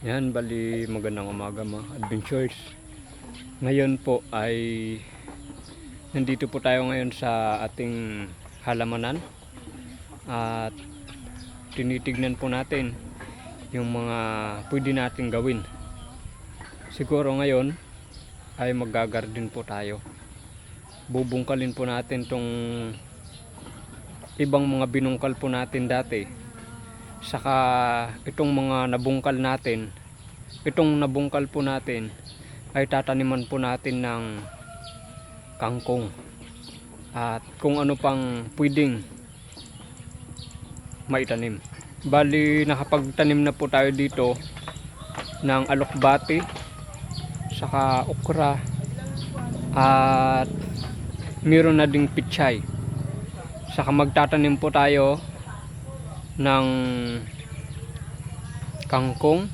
Yan, bali magandang umaga mga adventures. Ngayon po ay nandito po tayo ngayon sa ating halamanan at tinitignan po natin yung mga pwede natin gawin. Siguro ngayon ay maggagarden po tayo. Bubungkalin po natin tong ibang mga binungkal po natin dati saka itong mga nabungkal natin itong nabungkal po natin ay tataniman po natin ng kangkong. At kung ano pang pwedeng maitanim. Bali nakapagtanim na po tayo dito ng alokbati saka okra at meron na ding pichay. Saka magtatanim po tayo ng kangkong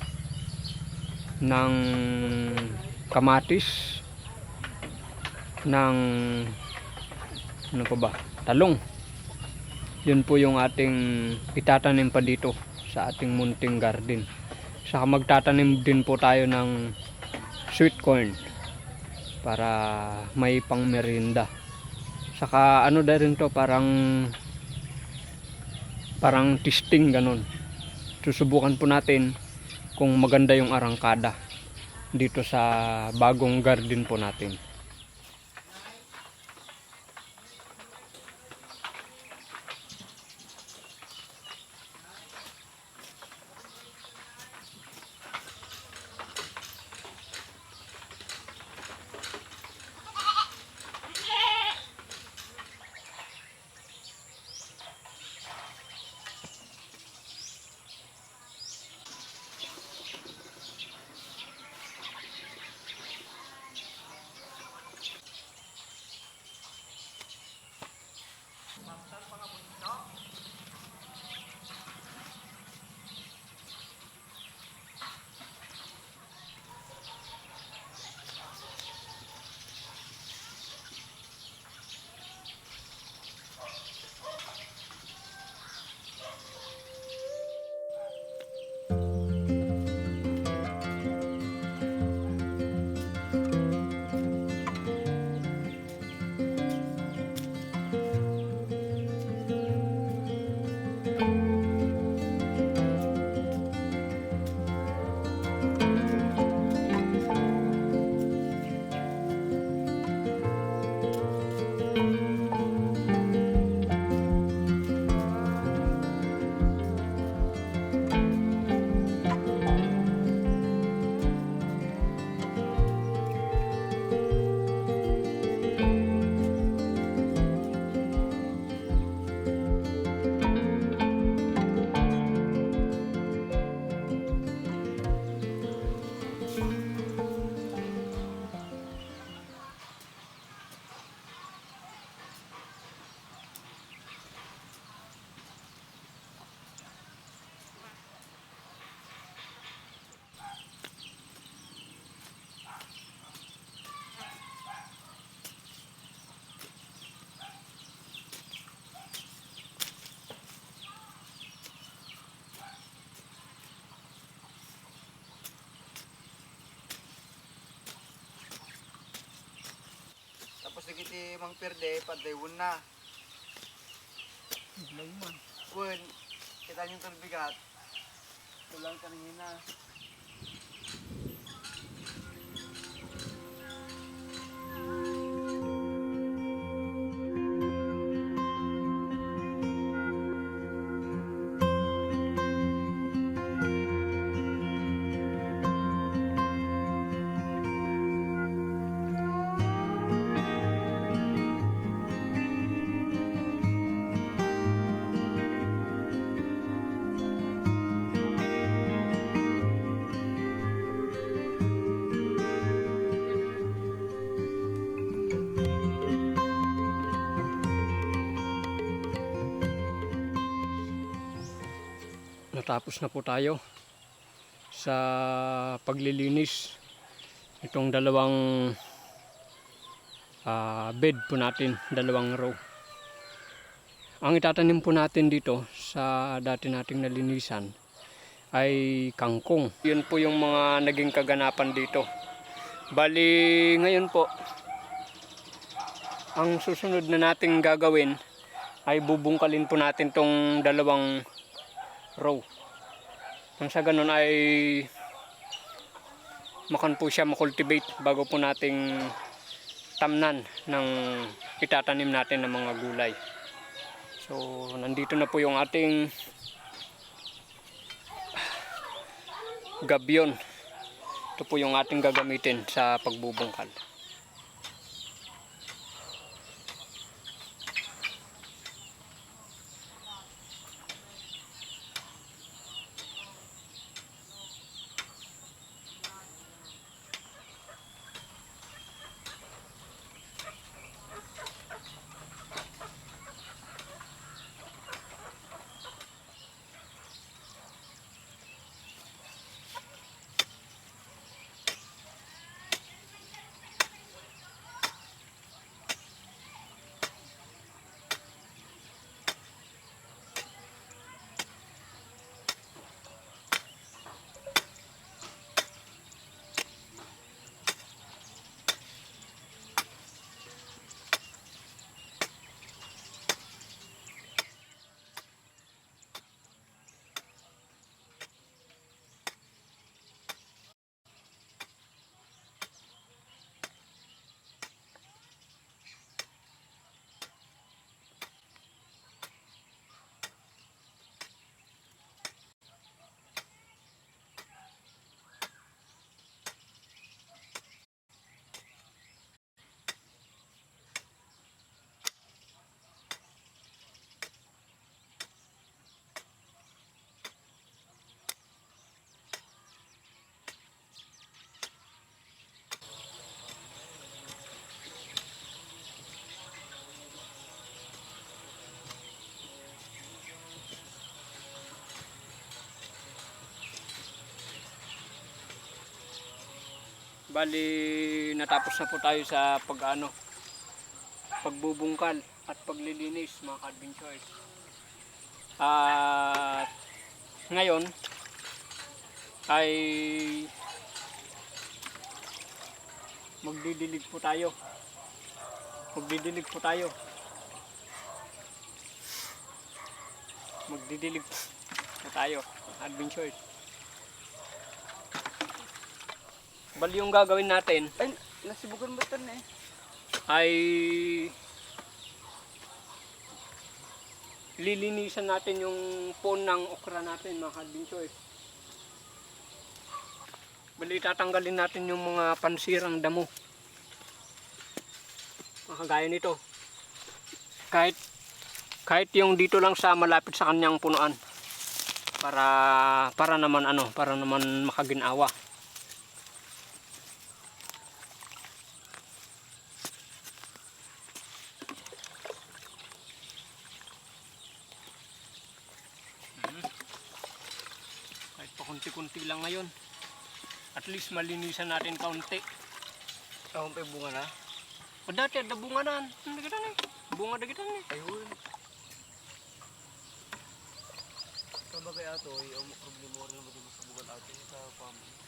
ng kamatis ng ano pa ba? Talong. Yun po yung ating itatanim pa dito sa ating munting garden. Saka magtatanim din po tayo ng sweet corn para may pang merienda saka ano na rin to parang parang testing ganun. Susubukan po natin kung maganda yung arangkada dito sa bagong garden po natin Nagiti mang perde, padaywan na. Kun, kita niyong tulbigat. Tulang kanina. Natapos na po tayo sa paglilinis itong dalawang ah, bed po natin, dalawang row. Ang itatanim po natin dito sa dati nating nalinisan ay kangkong. Yun po yung mga naging kaganapan dito. Bali, ngayon po, ang susunod na nating gagawin ay bubungkalin po natin tong dalawang row. Nang sa ganun ay makan po siya makultivate bago po nating tamnan ng itatanim natin ng mga gulay. So, nandito na po yung ating gabyon. Ito po yung ating gagamitin sa pagbubungkal. Bali, natapos na po tayo sa pag-ano, pagbubungkal at paglilinis mga ka-adventures. At ngayon ay magdidilig po tayo. Magdidilig po tayo. Magdidilig po tayo, adventures. Bali yung gagawin natin Ay, nasibukan ba ito eh? ay lilinisan natin yung pon ng okra natin mga kadinsoy. Bali tatanggalin natin yung mga pansirang damo. Mga kagaya nito. Kahit kahit yung dito lang sa malapit sa kanyang punuan. Para para naman ano, para naman makaginawa. Kunti-kunti lang ngayon. At least malinisan natin kaunti. Ako pa bunga na. O dati, ada bunga na. Hindi kita na eh. Bunga na kita na eh. Ayun. Kaba kaya ato, yung problema rin naman yung kabugan ato sa family.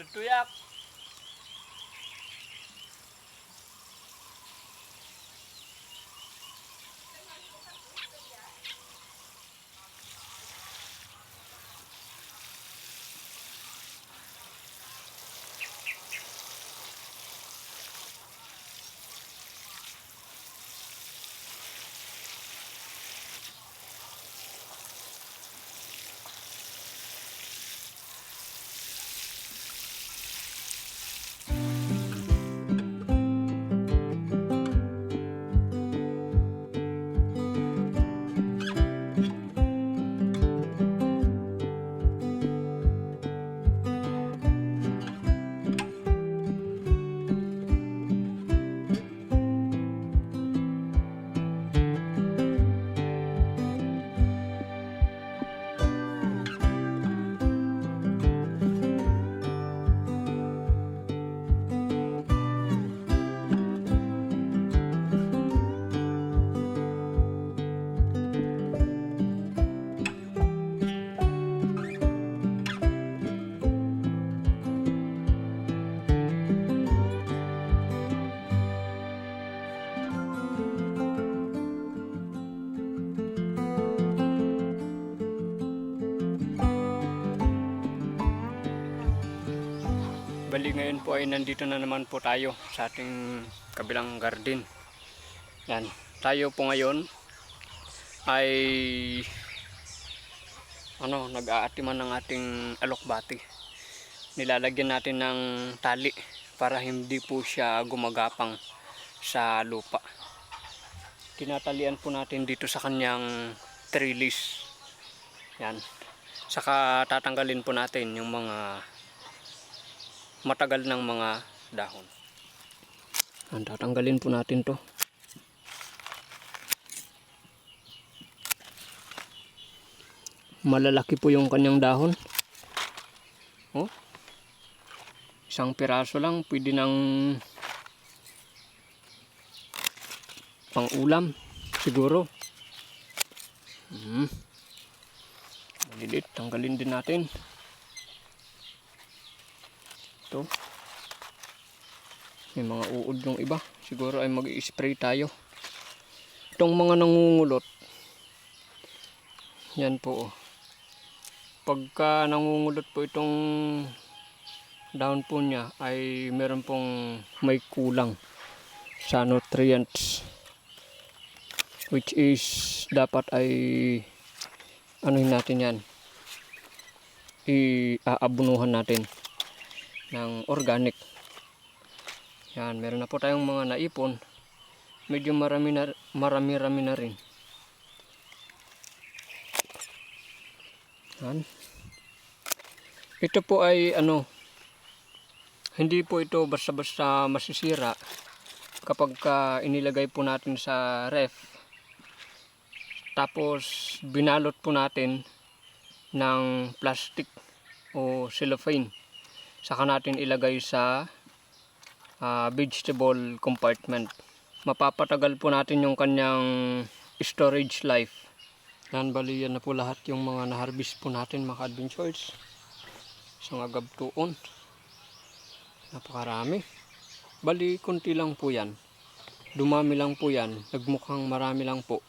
Leduyak. Bali ngayon po ay nandito na naman po tayo sa ating kabilang garden. Yan. Tayo po ngayon ay ano, nag-aatiman ng ating alokbati. Nilalagyan natin ng tali para hindi po siya gumagapang sa lupa. Tinatalian po natin dito sa kanyang trellis. Yan. Saka tatanggalin po natin yung mga matagal ng mga dahon. Yan, tatanggalin po natin to. Malalaki po yung kanyang dahon. Oh. Isang piraso lang, pwede ng pang ulam siguro. Hmm. Malilit, tanggalin din natin. Ito. May mga uod yung iba. Siguro ay mag-i-spray tayo. Itong mga nangungulot. Yan po. oh. Pagka nangungulot po itong down po niya ay meron pong may kulang sa nutrients which is dapat ay anuhin natin yan iaabunuhan natin ng organic. Yan meron na po tayong mga naipon. Medyo marami na marami rami na rin. Yan. Ito po ay ano hindi po ito basta-basta masisira kapag ka inilagay po natin sa ref. Tapos binalot po natin ng plastic o cellophane. Saka natin ilagay sa ah, vegetable compartment. Mapapatagal po natin yung kanyang storage life. Yan, bali yan na po lahat yung mga na-harvest po natin mga adventures. Sa mga gabtuon. Napakarami. Bali, konti lang po yan. Dumami lang po yan. Nagmukhang marami lang po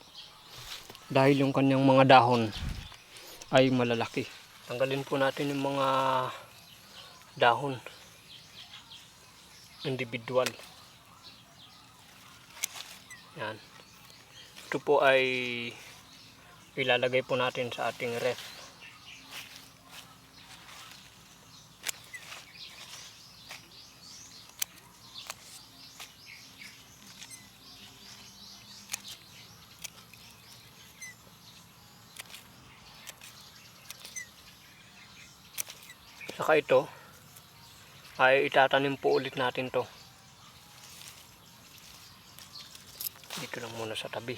dahil yung kanyang mga dahon ay malalaki. Tanggalin po natin yung mga dahon individual. Yan. Ito po ay ilalagay po natin sa ating ref. Saka ito ay itatanim po ulit natin to. Dito lang muna sa tabi.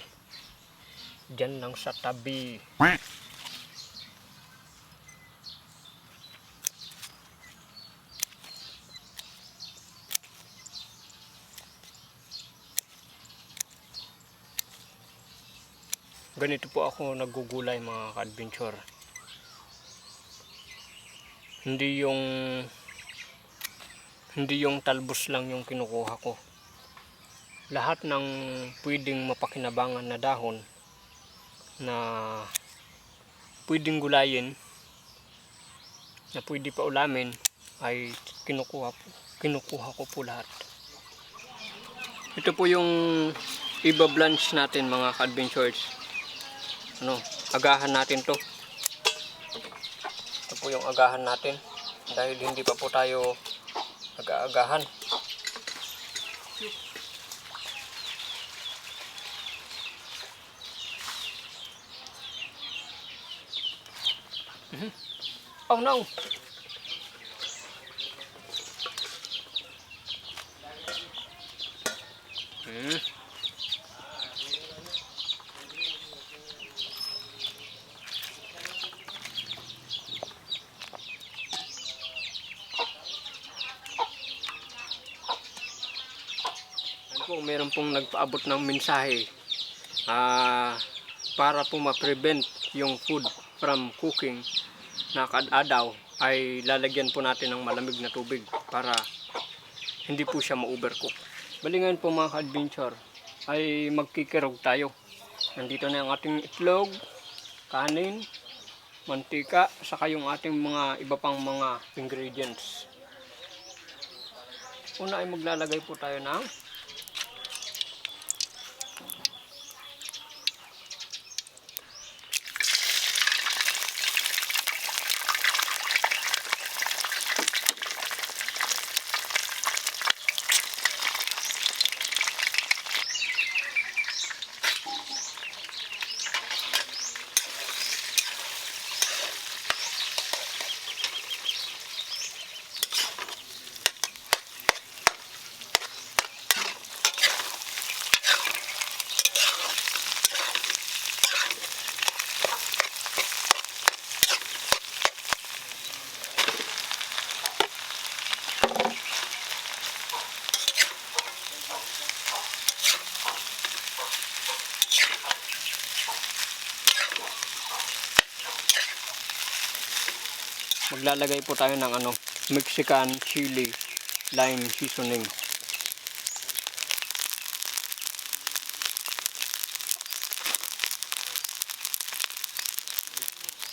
Diyan lang sa tabi. Ganito po ako nagugulay mga ka-adventure hindi yung hindi yung talbos lang yung kinukuha ko. Lahat ng pwedeng mapakinabangan na dahon na pwedeng gulayin na pwede pa ulamin ay kinukuha po kinukuha ko po lahat. Ito po yung iba blanch natin mga ka-adventures ano agahan natin to. Ito po yung agahan natin. Dahil hindi pa po tayo nag-aagahan. Mhm. Oh no! Hmm. Meron pong nagpaabot ng mensahe ah para po ma-prevent yung food from cooking na kadadaw ay lalagyan po natin ng malamig na tubig para hindi po siya ma-overcook. Bali ngayon po mga ka-adventure ay magkikirog tayo. Nandito na yung ating itlog, kanin, mantika, saka yung ating mga iba pang mga ingredients. Una ay maglalagay po tayo ng maglalagay po tayo ng ano, Mexican chili lime seasoning.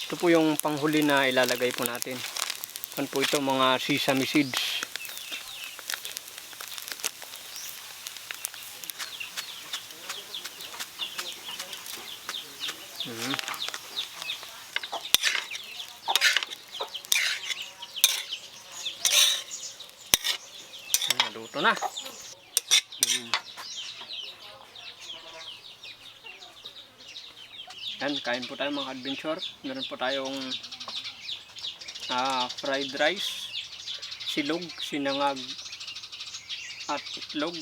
Ito po yung panghuli na ilalagay po natin. Ano po ito mga sesame seeds. Naluto na. Mm. Yan, kain po tayo mga adventure. Meron po tayong ah, fried rice, silog, sinangag at itlog.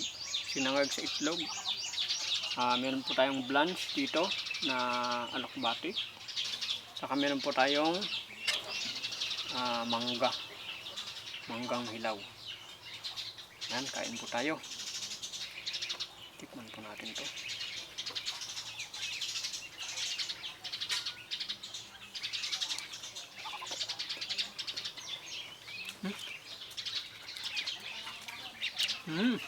Sinangag sa itlog. Ah, meron po tayong blanch dito na alokbati. Saka meron po tayong ah, mangga. Manggang hilaw. Yan, kain po tayo. Tikman po natin to. Hmm. Mm.